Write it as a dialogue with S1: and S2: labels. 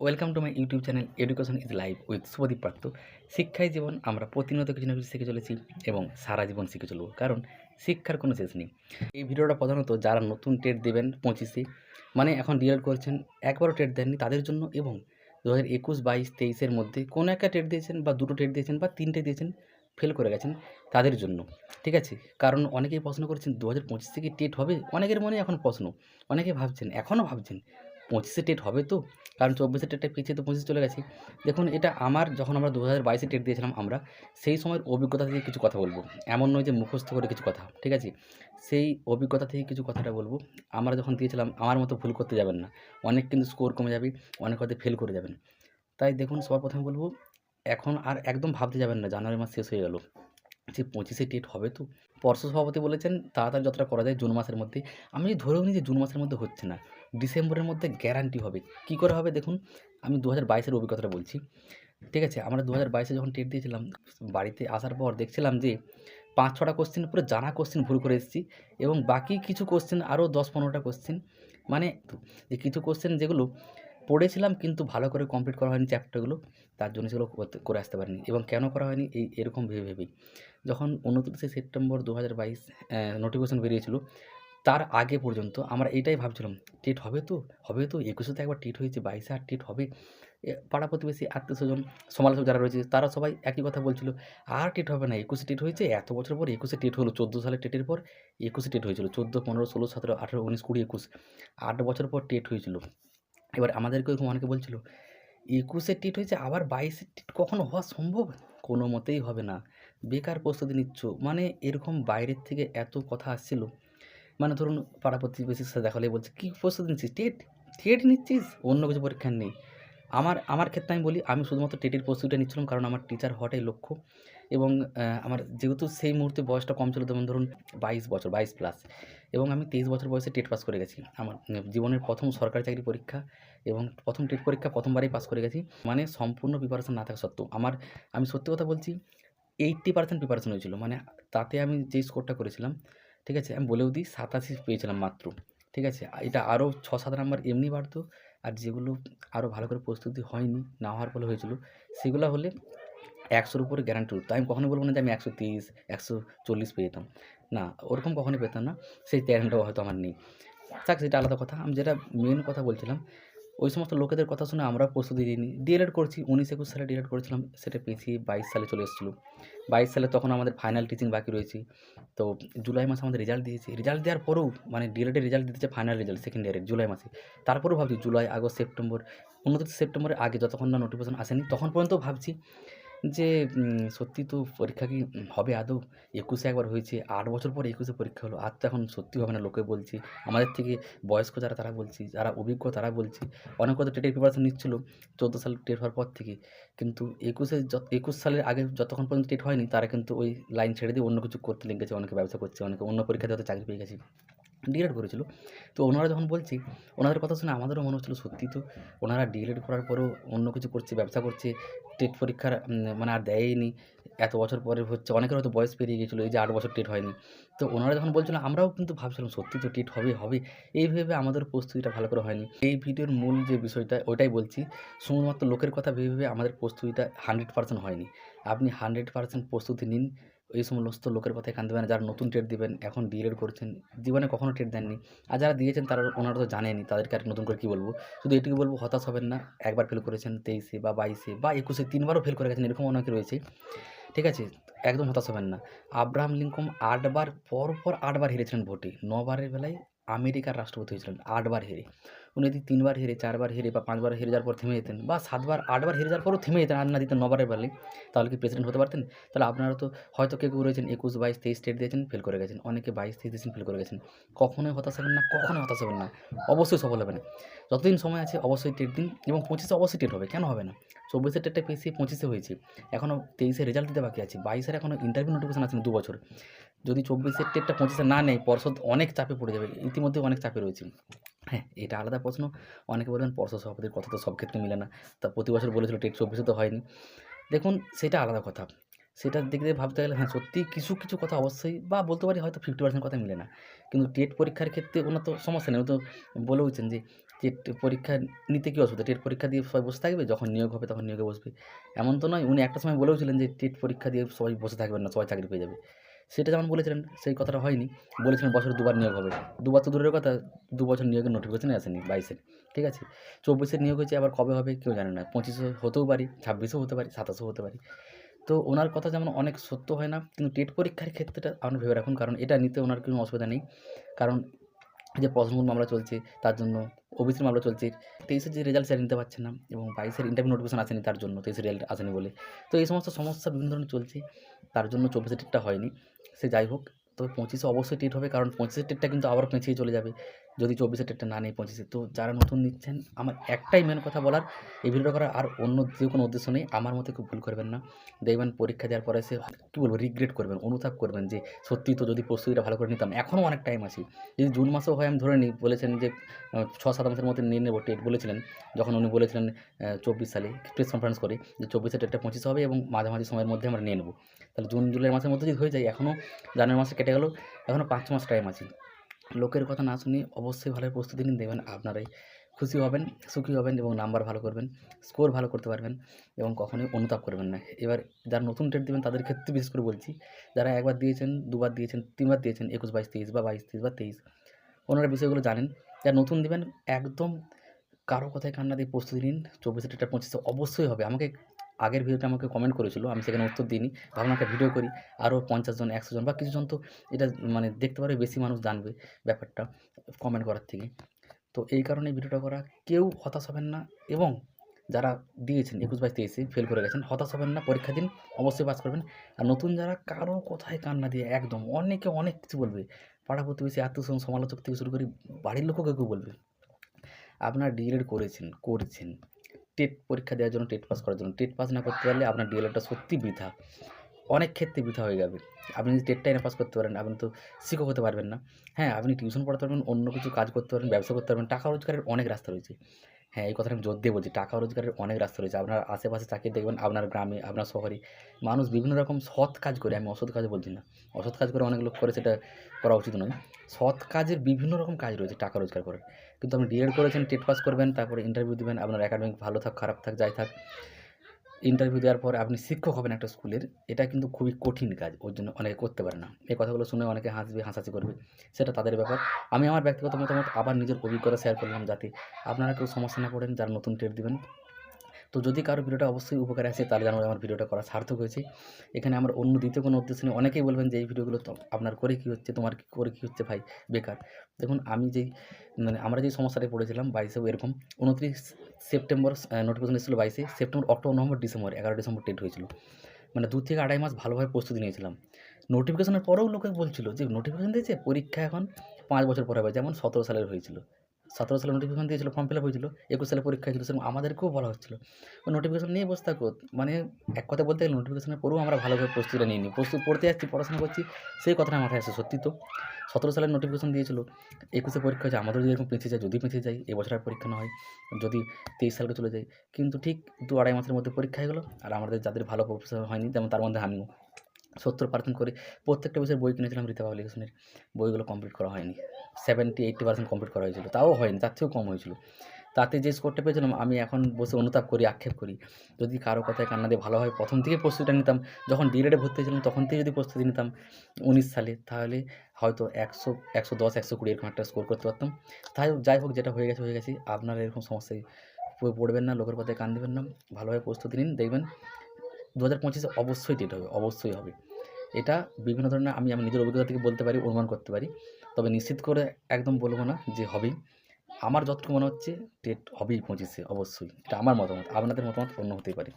S1: Welcome to my YouTube channel education is life with Shubhadeep Patra শিক্ষাই জীবন, আমরা প্রতিনিয়ত কিছু না কিছু শিখে চলেছি এবং সারা জীবন শিখে চলব। কারণ শিক্ষার কোনো শেষ নেই। এই ভিডিওটা প্রধানত যারা নতুন টেট দেবেন পঁচিশে মানে এখন ডিএড করছেন, একবারও টেট দেননি তাদের জন্য এবং দু হাজার একুশ বাইশ তেইশের মধ্যে কোনো একটা টেট দিয়েছেন বা দুটো টেট দিয়েছেন বা তিনটে দিয়েছেন, ফেল করে গেছেন তাদের জন্য। ঠিক আছে? কারণ অনেকেই প্রশ্ন করেছেন দু হাজার পঁচিশ থেকে টেট হবে? অনেকের মনে এখন প্রশ্ন, অনেকে ভাবছেন, এখনও ভাবছেন পঁচিশে টেট হবে তো? কারণ চব্বিশে টেটটা পিছিয়ে তো পঁচিশ চলে গেছে। দেখুন, এটা আমার যখন আমরা দু হাজার বাইশে টেট দিয়েছিলাম আমরা, সেই সময়ের অভিজ্ঞতা থেকে কিছু কথা বলব। এমন নয় যে মুখস্থ করে কিছু কথা, ঠিক আছে? সেই অভিজ্ঞতা থেকে কিছু কথাটা বলব। আমরা যখন দিয়েছিলাম, আমার মতো ভুল করতে যাবেন না। অনেক কিন্তু স্কোর কমে যাবে, অনেক হয়তো ফেল করে যাবেন। তাই দেখুন, সবার প্রথমে বলব, এখন আর একদম ভাবতে যাবেন না, জানুয়ারি মাস শেষ হয়ে গেল। যে পঁচিশে টেট হবে তো পর্ষদ সভাপতি বলেছেন তাড়াতাড়ি যতটা করা যায় জুন মাসের মধ্যে। আমি যদি ধরেও নিই যে জুন মাসের মধ্যে হচ্ছে না, ডিসেম্বরের মধ্যে গ্যারান্টি হবে। কী করে হবে দেখুন, আমি দু হাজার বাইশের অভিজ্ঞতাটা বলছি। ঠিক আছে, আমরা দু হাজার বাইশে যখন টেট দিয়েছিলাম, বাড়িতে আসার পর দেখছিলাম যে পাঁচ ছটা কোশ্চেন পুরো জানা কোশ্চেন ভুল করে এসেছি এবং বাকি কিছু কোশ্চেন আরও দশ পনেরোটা কোশ্চেন মানে যে কিছু কোশ্চেন যেগুলো পড়েছিলাম কিন্তু ভালো করে কমপ্লিট করা হয়নি চ্যাপ্টারগুলো তার জন্য সেগুলো করে আসতে পারিনি এবং কেন করা হয়নি এই এরকম ভেবে ভেবেই। যখন উনত্রিশে সেপ্টেম্বর দু হাজার বাইশ নোটিফিকেশন বেরিয়েছিল, তার আগে পর্যন্ত আমরা এইটাই ভাবছিলাম, টেট হবে তো? হবে তো? একুশে তো একবার টেট হয়েছে, বাইশে আর টেট হবে? পাড়া প্রতিবেশী আত্মীয় স্বজন সমালোচক যারা রয়েছে, তারা সবাই একই কথা বলছিল, আর টেট হবে না, একুশে টেট হয়েছে, এত বছর পর একুশে টেট হলো, চোদ্দ সালে টেটের পর একুশে টেট হয়েছিল, চোদ্দ, পনেরো, ষোলো, সতেরো, আঠেরো, উনিশ, কুড়ি, একুশ, আট বছর পর টেট হয়েছিল। এবার আমাদেরকে ওইরকম অনেকে বলছিল একুশের টিট হয়েছে, আবার বাইশের টিট কখনো হওয়া সম্ভব? কোনো মতেই হবে না। বেকার প্রস্তুতি নিচ্ছ। মানে এরকম বাইরের থেকে এত কথা আসছিল। মানে ধরুন পাড়া প্রতিবেশীর সাথে দেখালে বলছে, কী প্রস্তুতি নিচ্ছিস? টেট? টেট নিচ্ছিস? অন্য কিছু পরীক্ষা নেই। আমার আমার ক্ষেত্রে আমি বলি, আমি শুধুমাত্র টেটের প্রস্তুতিটা নিচ্ছিলাম কারণ আমার টিচার হওয়াটাই লক্ষ্য এবং আমার যেহেতু সেই মুহূর্তে বয়সটা কম ছিল, যেমন ধরুন বাইশ বছর, বাইশ প্লাস এবং আমি তেইশ বছর বয়সে টেট পাস করে গেছি। আমার জীবনের প্রথম সরকারি চাকরি পরীক্ষা এবং প্রথম টেট পরীক্ষা প্রথমবারই পাস করে গেছি। মানে সম্পূর্ণ প্রিপারেশন না থাকা সত্ত্বেও আমার, আমি সত্যি কথা বলছি এইট্টি পার্সেন্ট প্রিপারেশন হয়েছিল। মানে তাতে আমি যেই স্কোরটা করেছিলাম, ঠিক আছে, আমি বলেও দিই, সাতাশি পেয়েছিলাম মাত্র, ঠিক আছে। এটা আরও ছ, সাত নাম্বার এমনি বাড়তো। আর যেগুলো আরও ভালো করে প্রস্তুতি হয়নি, না হওয়ার ফলে হয়েছিল, সেগুলো হলে একশোর উপরে গ্যারান্টি উঠতো আমি কখনোই বলব না যে আমি একশো তিরিশ, একশো চল্লিশ পেয়ে যেতাম। না, ওরকম কখনোই পেতাম না। সেই ট্যালেন্টটাও হয়তো আমার নেই। থাক সেটা আলাদা কথা। আমি যেটা মেন কথা বলছিলাম ওই সমস্ত লোকেদের কথা শুনে আমরাও প্রস্তুতি দিইনি ডিএলএড করছি, উনিশ একুশ সালে ডিএলএড করেছিলাম, সেটা পিছিয়ে বাইশ সালে চলে এসেছিল। বাইশ সালে তখন আমাদের ফাইনাল টিচিং বাকি রয়েছে। তো জুলাই মাসে আমাদের রেজাল্ট দিয়েছে। রেজাল্ট দেওয়ার পরেও মানে ডিএলএডের রেজাল্ট দিতেছে ফাইনাল রেজাল্ট সেকেন্ড ইয়ারের জুলাই মাসে। তারপরেও ভাবছি, জুলাই, আগস্ট, সেপ্টেম্বর, উনত্রিশ সেপ্টেম্বরের আগে যতক্ষণ না নোটিফিকেশন আসেনি, তখন পর্যন্ত ভাবছি যে সত্যি তো পরীক্ষা কি হবে আদৌ? একুশে একবার হয়েছে, আট বছর পর একুশে পরীক্ষা হলো। আর তো এখন সত্যি হবে না, লোকে বলছি। আমাদের থেকে বয়স্ক যারা, তারা বলছি, যারা অভিজ্ঞ তারা বলছি। অনেক কথা টেটের প্রিপারেশন নিচ্ছিল চোদ্দ সাল টেট হওয়ার পর থেকে। কিন্তু একুশে একুশ সালের আগে যতক্ষণ পর্যন্ত টেট হয়নি, তারা কিন্তু ওই লাইন ছেড়ে দিয়ে অন্য কিছু করতে লেগেছে, অনেকে ব্যবসা করছে, অনেকে অন্য পরীক্ষাতে হয়তো চাকরি পেয়ে গেছে। ডিএড করেছিল। তো ওনারা যখন বলছি, ওনাদের কথা শুনে আমাদেরও মনে হচ্ছিল সত্যি তো ওনারা ডিএড করার পরেও অন্য কিছু করছে, ব্যবসা করছে, টেট পরীক্ষার মানে আর দেয়নি। এত বছর পরে হচ্ছে, অনেকের হয়তো বয়স পেরিয়ে গিয়েছিল, এই যে আট বছর টেট হয়নি। তো ওনারা যখন বলছিলো, আমরাও কিন্তু ভাবছিলাম সত্যি তো টেট হবে হবে। এই ভেবে আমাদের প্রস্তুতিটা ভালো করে হয়নি। এই ভিডিওর মূল যে বিষয়টা, ওইটাই বলছি, শুধুমাত্র লোকের কথা ভেবে ভেবে আমাদের প্রস্তুতিটা হান্ড্রেড পার্সেন্ট হয়নি। আপনি হান্ড্রেড পার্সেন্ট প্রস্তুতি নিন এই সমস্ত লোকের কথায় কান দেবেন যারা নতুন ট্রেড দিবেন, এখন ডিএড করছেন, জীবনে কখনও ট্রেড দেননি। আর যারা দিয়েছেন, তারা ওনারা তো জানেনি তাদেরকে আর নতুন করে কী বলব? শুধু এটুকু বলব, হতাশ হবেন না, একবার ফেল করেছেন তেইশে বা বাইশে বা একুশে, তিনবারও ফেল করে গেছেন, এরকম অনেকে রয়েছে। ঠিক আছে, একদম হতাশ হবেন না। আব্রাহাম লিঙ্কম আটবার পর পর আটবার হেরেছিলেন ভোটে। নবারের বেলায় আমেরিকার রাষ্ট্রপতি হয়েছিলেন, আটবার হেরে। উনি যদি তিনবার হেরে, চারবার হেরে বা পাঁচবার হেরে যাওয়ার পর থেমে যেতেন বা সাতবার, আটবার হেরে যাওয়ার পরও থেমে যেতেন, আর না দিতেন নবারের বেলায় তাহলে কি প্রেসিডেন্ট হতে পারতেন? তাহলে আপনারা তো হয়তো কেউ রয়েছেন, একুশ, বাইশ, তেইশ স্টেট দিয়েছেন ফেল করে গেছেন। অনেকে বাইশ, তেইশ দিয়েছেন ফেল করে গেছেন। কখনোই হতাশ হবেন না, কখনোই হতাশ হবেন না। অবশ্যই সফল হবেন। যতদিন সময় আছে, অবশ্যই টেট দিন এবং পঁচিশে অবশ্যই টেট হবে, কেন হবে না? চব্বিশের টেটটা পেয়েছি, পঁচিশে হয়েছে। এখনও তেইশে রেজাল্ট দিতে বাকি আছে। বাইশের এখনও ইন্টারভিউ নোটিফিকেশন আছে দু বছর। যদি চব্বিশের টেটটা পঁচিশে না নেয়, পর্ষদ অনেক চাপে পড়ে যাবে। ইতিমধ্যে অনেক চাপে রয়েছে। হ্যাঁ এটা আলাদা প্রশ্ন। অনেকে বলবেন, পর্ষদ সভাপতির কথা তো সব ক্ষেত্রে মিলে না। তা প্রতি বছর বলেছিল, টেট চব্বিশে তো হয়নি। দেখুন, সেটা আলাদা কথা। সেটার দিক দিয়ে ভাবতে গেলে হ্যাঁ সত্যি কিছু কিছু কথা অবশ্যই, বা বলতে পারি হয়তো ফিফটি পার্সেন্ট কথা মিলে না। কিন্তু টেট পরীক্ষার ক্ষেত্রে ওনার তো সমস্যা নেই। ও তো বলেওছেন যে টেট পরীক্ষা নিতে কী অসুবিধা? টেট পরীক্ষা দিয়ে সবাই বসে থাকবে? যখন নিয়োগ হবে তখন নিয়োগে বসবে। এমন তো নয়, উনি একটা সময় বলেওছিলেন যে টেট পরীক্ষা দিয়ে সবাই বসে থাকবেন না, সবাই চাকরি পেয়ে যাবে। সেটা যেমন বলেছিলেন, সেই কথাটা হয়নি। বলেছিলেন বছরে দুবার নিয়োগ হবে। দুবার তো দূরের কথা, দু বছর নিয়োগের নোটিফিকেশনই আসেনি বাইশের ঠিক আছে? চব্বিশের নিয়োগ হয়েছে, আবার কবে হবে কেউ জানে না। পঁচিশে হতেও পারি, ছাব্বিশেও হতে পারি, সাতাশেও হতে পারি। তো ওনার কথা যেমন অনেক সত্য হয় না, কিন্তু টেট পরীক্ষার ক্ষেত্রেটা আপনি ভেবে রাখুন, কারণ এটা নিতে ওনার কোনো অসুবিধা নেই। কারণ যে প্রশ্নমূল মামলা চলছে, তার জন্য ওবিসির মামলা চলছে। তেইশের যে রেজাল্ট সেটা নিতে পারছে না এবং বাইশের ইন্টারভিউ নোটিফিকেশন আসেনি তার জন্য তেইশের রেজাল্ট আসেনি বলে। তো এই সমস্ত সমস্যা বিভিন্ন ধরনের চলছে, তার জন্য চব্বিশে ঠিকঠাক হয়নি। সে যাই হোক তবে পঁচিশে অবশ্যই টেট হবে, কারণ পঁচিশের টেটটা কিন্তু আবার পেঁচিয়ে চলে যাবে। যদি চব্বিশের টেটটা না নেই পঁচিশে, তো যারা নতুন নিচ্ছেন, আমার একটাই মেন কথা বলার, এই ভিডিওটা করার আর অন্য যে কোনো উদ্দেশ্য নেই, আমার মতে খুব ভুল করবেন না। দেখবেন পরীক্ষা দেওয়ার পরে সে কী বলব রিগ্রেট করবেন, অনুতাপ করবেন যে, সত্যি তো যদি প্রস্তুতিটা ভালো করে নিতাম, এখনও অনেক টাইম আছে। যদি জুন মাসেও হয়, আমি ধরে নিই, বলেছেন যে ছ সাত মাসের মধ্যে নিয়ে নেব টেট বলেছিলেন, যখন উনি বলেছিলেন চব্বিশ সালে প্রেস কনফারেন্স করে, যে চব্বিশে টেটটা পঁচিশে হবে এবং মাঝামাঝি সময়ের মধ্যে আমরা নিয়ে নেব। তাহলে জুন, জুলাই মাসের মধ্যে যদি হয়ে যায় এখনও জানুয়ারি মাসে কেটে গেল এখনও পাঁচ মাস টাইম আছে। লোকের কথা না শুনে অবশ্যই ভালো প্রস্তুতি নিন দেবেন আপনারাই খুশি হবেন, সুখী হবেন এবং নাম্বার ভালো করবেন স্কোর ভালো করতে পারবেন এবং কখনোই অনুতাপ করবেন না। এবার যারা নতুন টেট দেবেন, তাদের ক্ষেত্রে বিশেষ করে বলছি, যারা একবার দিয়েছেন, দুবার দিয়েছেন, তিনবার দিয়েছেন, একুশ, বাইশ, তেইশ বা বাইশ, তেইশ বা তেইশ, ওনারা বিষয়গুলো জানেন। যারা নতুন দেবেন, একদম কারও কথায় কান্না দিয়ে প্রস্তুতি নিন, চব্বিশে টেটটা পঁচিশে অবশ্যই হবে। আমাকে আগের ভিডিওতে আমাকে কমেন্ট করেছিল, আমি সেখানে উত্তর দিইনি। ভাবলাম একটা ভিডিও করি আরও পঞ্চাশ জন, একশো জন বা কিছু জন তো এটা মানে দেখতে পারে বেশি মানুষ জানবে ব্যাপারটা কমেন্ট করার থেকে। তো এই কারণে ভিডিওটা করা, কেউ হতাশ হবেন না এবং যারা দিয়েছেন, একুশ বাইশ তেইশে ফেল করে গেছেন, হতাশ হবেন না পরীক্ষা দিন অবশ্যই পাস করবেন। আর নতুন যারা কারও কোথায় কান্না দিয়ে একদম অনেকে অনেক কিছু বলবে, পাড়া প্রতিবেশী, আত্মীয় সমালোচক থেকে শুরু করে বাড়ির লোকও কেউ বলবে। আপনার ডিএলএড করেছেন, করছেন। টেট পরীক্ষা দেওয়ার জন্য, টেট পাস করার জন্য। টেট পাস না করতে পারলে আপনার ডিএলএডটা সত্যি বৃথা। অনেক ক্ষেত্রে বৃথা হয়ে যাবে। আপনি যদি টেটটাই না পাস করতে পারেন, আপনি তো শিক্ষক হতে পারবেন না। হ্যাঁ আপনি টিউশন পড়াতে পারবেন, অন্য কিছু কাজ করতে পারবেন, ব্যবসা করতে পারবেন, টাকা রোজগারের অনেক রাস্তা রয়েছে। হ্যাঁ এই কথাটা আমি জোর দিয়ে বলছি, টাকা রোজগারের অনেক রাস্তা রয়েছে। আপনার আশেপাশে চাকরি দেখবেন, আপনার গ্রামে, আপনার শহরে মানুষ বিভিন্ন রকম সৎ কাজ করে, আমি অসৎ কাজ বলছি না। অসৎ কাজ করে অনেক লোক করে, সেটা করা উচিত নয়। সৎ কাজের বিভিন্ন রকম কাজ রয়েছে, টাকা রোজগার করার। কিন্তু আপনি ডিএড করেছেন, টেট পাস করবেন, তারপরে ইন্টারভিউ দেবেন, আপনার একাডেমিক ভালো থাক, খারাপ থাক, যাই থাক। ইন্টারভিউ দেওয়ার পর আপনি শিক্ষক হবেন একটা স্কুলের, এটা কিন্তু খুবই কঠিন কাজ ওর জন্য অনেকে করতে পারে না। এই কথাগুলো শুনে অনেকে হাসবে হাসাসি করবে, সেটা তাদের ব্যাপার। আমি আমার ব্যক্তিগত মতামত, আবার নিজের অভিজ্ঞতা শেয়ার করলাম যাতে আপনারা কেউ সমস্যা না পড়েন, যারা নতুন টেট দেবেন তো যদি কারও ভিডিওটা অবশ্যই উপকারে আসে, তাহলে জানাব আমার ভিডিওটা করা সার্থক হয়েছে। এখানে আমার অন্য দ্বিতীয় কোনো উদ্দেশ্য নেই। অনেকেই বলবেন যে, এই ভিডিওগুলো তো আপনার করে কী হচ্ছে? তোমার কি করে কী হচ্ছে ভাই? বেকার। দেখুন, আমি যেই মানে আমরা যে সমস্যাটায় পড়েছিলাম বাইশেও এরকম, উনত্রিশ সেপ্টেম্বর নোটিফিকেশন এসেছিল বাইশে সেপ্টেম্বর, অক্টোবর, নভেম্বর, ডিসেম্বর এগারো ডিসেম্বর টেট হয়েছিল। মানে দু থেকে আড়াই মাস ভালোভাবে প্রস্তুতি নিয়েছিলাম। নোটিফিকেশনের পরেও লোকে বলছিল যে নোটিফিকেশন দিয়েছে? পরীক্ষা এখন পাঁচ বছর পরে হবে। যেমন সতেরো সালের হয়েছিল। সতেরো সালে নোটিফিকেশন দিয়েছিল ফর্ম ফিল আপ হয়েছিল, একুশ সালে পরীক্ষা হয়েছিল, সেরকম আমাদেরকেও বলা হচ্ছিল। নোটিফিকেশন নিয়ে বসে থাকো মানে এক কথা বলতে গেলে নোটিফিকেশনের পরেও আমরা ভালোভাবে প্রস্তুতিটা নিয়ে নিই। প্রস্তুত পড়তে যাচ্ছি পড়াশোনা করছি, সেই কথাটা মাথায় আসে সত্যি তো। সতেরো সালের নোটিফিকেশন দিয়েছিল, একুশে পরীক্ষা হয়েছে আমাদের যদি এরকম যায়, যদি পেঁচিয়ে যায় এবছর আর পরীক্ষা না হয়, যদি তেইশ সালকে চলে যায়, কিন্তু ঠিক দু আড়াই মাসের মধ্যে পরীক্ষা হয়ে গেলো, আর আমাদের যাদের ভালো প্রফেসর হয়নি, যেমন তার মধ্যে আমিও। সত্তর পার্সেন্ট করে প্রত্যেকটা বিষয়ের বই কিনেছিলাম রীতা পাবলিকেশনের, বইগুলো কমপ্লিট করা হয়নি। সেভেন্টি এইট্টি পার্সেন্ট কমপ্লিট করা হয়েছিল। তাও হয়নি, তার থেকেও কম হয়েছিল। তাতে যে স্কোরটা পেয়েছিলাম, আমি এখন বসে অনুতাপ করি, আক্ষেপ করি। যদি কারও কথায় কান্না দিয়ে ভালো হয়, প্রথম থেকে প্রস্তুতিটা নিতাম। যখন ডিএডে ভর্তি হয়েছিলাম, তখন থেকে যদি প্রস্তুতি নিতাম, উনিশ সালে, তাহলে হয়তো একশো একশো দশ, একশো কুড়ি এরকম একটা স্কোর করতে পারতাম। তাই যাই হোক, যেটা হয়ে গেছে হয়ে গেছে। আপনারা এরকম সমস্যায় পড়বেন না, লোকের কথায় কান দেবেন না। ভালোভাবে প্রস্তুতি নিন, দেখবেন দু হাজার পঁচিশে অবশ্যই ডেট হবে, অবশ্যই হবে। এটা বিভিন্ন ধরনের আমি আমার নিজের অভিজ্ঞতা থেকে বলতে পারি, অনুমান করতে পারি। তবে নিশ্চিত করে একদম বলব না যে হবেই। আমার যতটুকু মনে হচ্ছে ডেট হবেই পঁচিশে, অবশ্যই। এটা আমার মতামত। আপনাদের মতামত অন্য হতেই পারে।